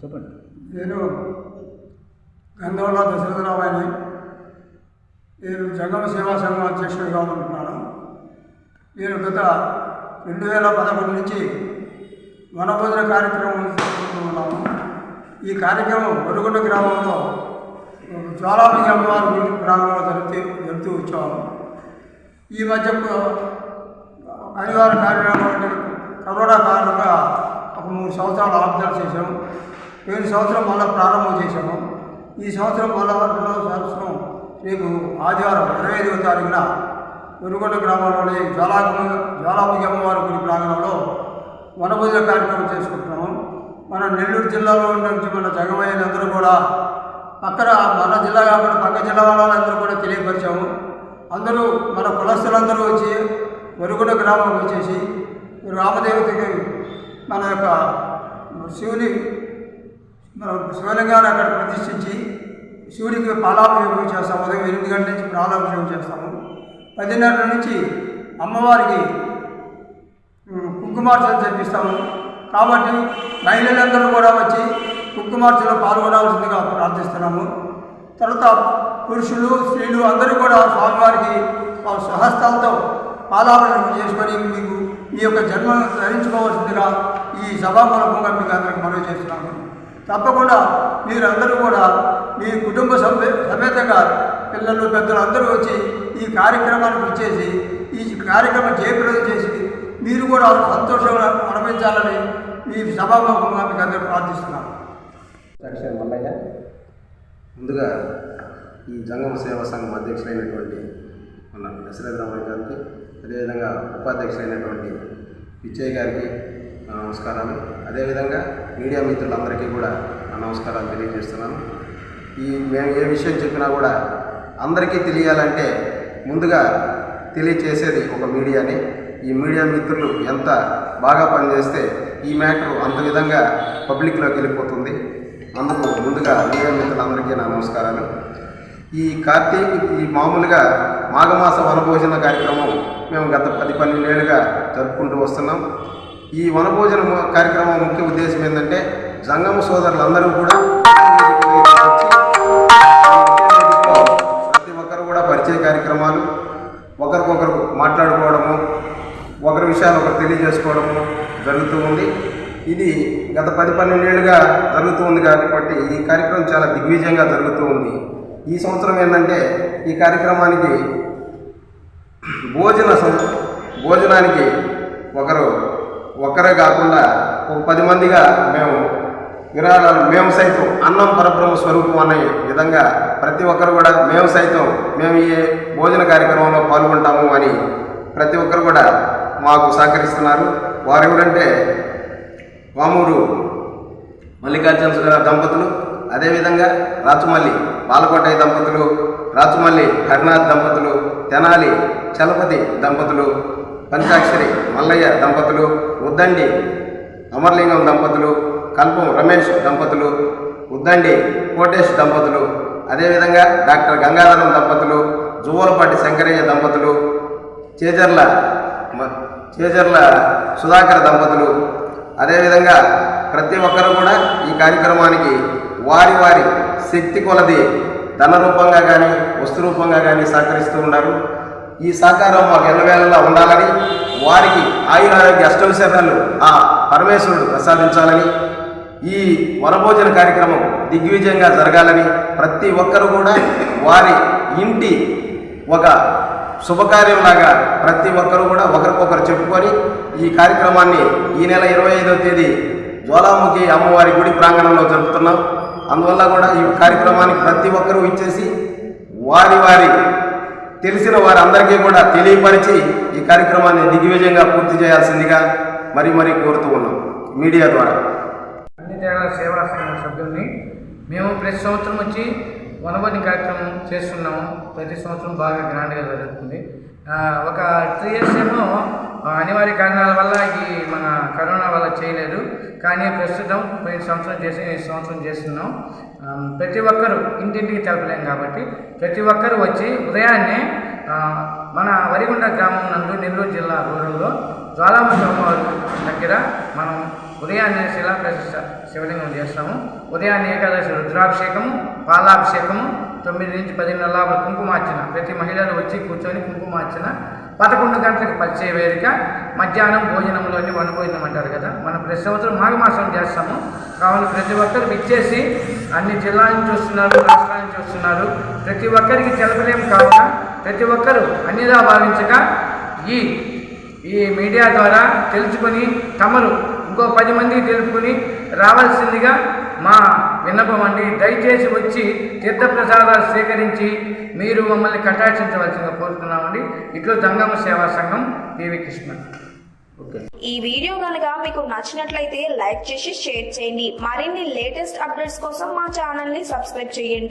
చెప్పండి. నేను గంధంలో దశరథరామాయణి నేను జంగమ సేవా సంఘం అధ్యక్షుడిగా ఉంటున్నాను నేను గత రెండు వేల పదకొండు నుంచి వనభోజన కార్యక్రమం ఉన్నాము. ఈ కార్యక్రమం వరుగుండ గ్రామంలో జ్వాలాపతి అమ్మవారి గ్రామంలో జరుగుతూ జరుగుతూ వచ్చాము ఈ మధ్య ఆదివారం అనివార్య కార్యక్రమం అంటే కరోనా కారణంగా ఒక మూడు సంవత్సరాలు ఆబ్జర్వ్ చేసాము ఏడు సంవత్సరం మళ్ళీ ప్రారంభం చేశాము ఈ సంవత్సరం మళ్ళీ రెండవ సంవత్సరం రేపు ఆదివారం ఇరవై ఐదవ తారీఖున ఉరుగొండ గ్రామంలోని జ్వాలాకు జ్వాలాముఖి అమ్మవారి గుడి ప్రాంగణంలో వనభోజన కార్యక్రమం చేసుకుంటున్నాము. మన నెల్లూరు జిల్లాలో ఉండే మన జగమయ్యలందరూ కూడా పక్కన మన జిల్లా కాబట్టి పక్క జిల్లా వాళ్ళందరూ కూడా తెలియపరిచాము. అందరూ మన కులస్తులందరూ వచ్చి వరుగుడ గ్రామం వచ్చేసి రామదేవతకి మన యొక్క శివుని మన శివలింగాన్ని అక్కడ ప్రతిష్ఠించి శివుడికి పాలాభిషేకం చేస్తాము. ఉదయం ఎనిమిది గంటల నుంచి పాలాభిషేకం చేస్తాము. పదిన్నర నుంచి అమ్మవారికి కుంకుమార్చన జరిపిస్తాము. కాబట్టి మహిళలందరూ కూడా వచ్చి కుంకుమార్చనలో పాల్గొనాల్సిందిగా ప్రార్థిస్తున్నాము. తర్వాత పురుషులు స్త్రీలు అందరూ కూడా స్వామివారికి వాళ్ళ స్వహస్తాలతో పాదాలను చేసుకొని మీకు మీ యొక్క జన్మను ధరించుకోవాల్సిందిగా ఈ సభామూలకంగా మీకు అందరికి మనవి చేస్తున్నాము. తప్పకుండా మీరందరూ కూడా మీ కుటుంబ సభ్య సమేతంగా పిల్లలు పెద్దలు అందరూ వచ్చి ఈ కార్యక్రమానికి వచ్చేసి ఈ కార్యక్రమం జయప్రదం చేసి మీరు కూడా సంతోషంగా అనుభవించాలని ఈ సభాముఖంగా మీకు అందరూ ప్రార్థిస్తున్నాను సాక్షి మల్లయ్య. ముందుగా ఈ జంగమ సేవా సంఘం అధ్యక్షులైనటువంటి మన దశరథ రామయ్య గారికి అదేవిధంగా ఉపాధ్యక్షులైనటువంటి పిచ్చయ్య గారికి నమస్కారాలు. అదేవిధంగా మీడియా మిత్రులందరికీ కూడా నా నమస్కారాలు తెలియజేస్తున్నాను. ఈ మేము ఏ విషయం చెప్పినా కూడా అందరికీ తెలియాలంటే ముందుగా తెలియచేసేది ఒక మీడియాని. ఈ మీడియా మిత్రులు ఎంత బాగా పనిచేస్తే ఈ మ్యాటర్ అంత విధంగా పబ్లిక్లోకి వెళ్ళిపోతుంది. అందుకు ముందుగా మీడియా మిత్రులందరికీ నా నమస్కారాలు. ఈ కార్తీక్ ఈ మామూలుగా మాఘమాస వనభోజన కార్యక్రమం మేము గత పది పన్నెండేళ్ళుగా జరుపుకుంటూ వస్తున్నాం. ఈ వనభోజన కార్యక్రమం ముఖ్య ఉద్దేశం ఏంటంటే జంగమ సోదరులందరూ కూడా ప్రతి ఒక్కరు కూడా పరిచయ కార్యక్రమాలు ఒకరికొకరు మాట్లాడుకోవడము ఒకరి విషయాలు ఒకరు తెలియజేసుకోవడము జరుగుతూ ఉంది. ఇది గత పది పన్నెండేళ్ళుగా జరుగుతూ ఉంది కాబట్టి ఈ కార్యక్రమం చాలా దిగ్విజయంగా జరుగుతూ ఉంది. ఈ సంవత్సరం ఏంటంటే ఈ కార్యక్రమానికి భోజన భోజనానికి ఒకరు ఒకరే కాకుండా ఒక పది మందిగా మేము విరాళాలు మేము సైతం అన్నం పరబ్రహ్మ స్వరూపం అనే విధంగా ప్రతి ఒక్కరు కూడా మేము సైతం మేము ఈ భోజన కార్యక్రమంలో పాల్గొంటాము అని ప్రతి ఒక్కరు కూడా మాకు సహకరిస్తున్నారు. వారు ఎవరంటే వామూరు మల్లికార్జున దంపతులు అదేవిధంగా రాచుమల్లి బాలకోటయ్య దంపతులు రాచుమల్లి హరినాథ్ దంపతులు తెనాలి చలపతి దంపతులు పంచాక్షరి మల్లయ్య దంపతులు ఉద్దండి అమర్లింగం దంపతులు కల్పం రమేష్ దంపతులు ఉద్దండి కోటేష్ దంపతులు అదేవిధంగా డాక్టర్ గంగాధరం దంపతులు జువ్వలపాటి శంకరయ్య దంపతులు చేజర్ల చేజర్ల సుధాకర్ దంపతులు. అదేవిధంగా ప్రతి ఒక్కరు కూడా ఈ కార్యక్రమానికి వారి వారి శక్తి కొలది ధన రూపంగా కానీ వస్తు రూపంగా కానీ సహకరిస్తూ ఉన్నారు ఈ సహకారం మాకు ఎల్లవేళలా ఉండాలని వారికి ఆయురారోగ్య అష్టవిశరణలు ఆ పరమేశ్వరుడు ప్రసాదించాలని ఈ వనభోజన కార్యక్రమం దిగ్విజయంగా జరగాలని ప్రతి ఒక్కరు కూడా వారి ఇంటి ఒక శుభకార్యంలాగా ప్రతి ఒక్కరు కూడా ఒకరికొకరు చెప్పుకొని ఈ కార్యక్రమాన్ని ఈ నెల ఇరవై ఐదవ తేదీ జ్వాలాముఖి అమ్మవారి గుడి ప్రాంగణంలో జరుపుతున్నాం. అందువల్ల కూడా ఈ కార్యక్రమానికి ప్రతి ఒక్కరూ ఇచ్చేసి వారి వారి తెలిసిన వారందరికీ కూడా తెలియపరిచి ఈ కార్యక్రమాన్ని దిగ్విజయంగా పూర్తి చేయాల్సిందిగా మరీ మరీ కోరుతూ ఉన్నాం మీడియా ద్వారా. అన్ని తేడా సేవా సంఘం సభ్యుల్ని మేము ప్రతి సంవత్సరం వచ్చి వనబడి కార్యక్రమం చేస్తున్నాము. ప్రతి సంవత్సరం బాగా గ్రాండ్గా జరుగుతుంది. ఒక త్రీ ఇయర్స్ ఏమో అనివార్య కారణాల వల్ల ఈ మన కరోనా వల్ల చేయలేదు. కానీ ప్రస్తుతం పోయిన సంవత్సరం చేసి ఈ సంవత్సరం చేస్తున్నాం. ప్రతి ఒక్కరూ ఇంటింటికి తెలపలేం కాబట్టి ప్రతి ఒక్కరూ వచ్చి ఉదయాన్నే మన వరిగుండ గ్రామం నందు నెల్లూరు జిల్లా రూరల్లో జ్వాలాముఖి అమ్మవారి దగ్గర మనం ఉదయాన్నే శిలా ప్రతిష్ట శివలింగం చేస్తాము. ఉదయాన్నే ఏకాదశి రుద్రాభిషేకము పాలాభిషేకము తొమ్మిది నుంచి పదిన్నర లోపల కుంకుమార్చన. ప్రతి మహిళలు వచ్చి కూర్చొని కుంకుమార్చన పదకొండు గంటలకు పరిచయ వేదిక మధ్యాహ్నం భోజనంలోని వనభోజనం అంటారు కదా. మనం ప్రతి సంవత్సరం మాఘమాసం చేస్తాము. కావున ప్రతి ఒక్కరు విచ్చేసి అన్ని జిల్లాల నుంచి వస్తున్నారు రాష్ట్రాల నుంచి వస్తున్నారు. ప్రతి ఒక్కరికి తెలపలేం కావున ప్రతి ఒక్కరూ అన్నిదా భావించగా ఈ ఈ మీడియా ద్వారా తెలుసుకొని తమరు ఇంకో పది మందికి తెలుపుకొని రావాల్సిందిగా మా విన్నపం అండి దయచేసి వచ్చి తీర్థప్రసాదాలు స్వీకరించి మీరు మమ్మల్ని కటాక్షించవలసిందిగా కోరుతున్నామండి. ఇట్లు జంగమ సేవా సంఘం పివి కృష్ణ. ఓకే. ఈ వీడియో కనుక మీకు నచ్చినట్లయితే లైక్ చేసి షేర్ చేయండి. మరిన్ని లేటెస్ట్ అప్డేట్స్ కోసం మా ఛానల్ని సబ్స్క్రైబ్ చేయండి.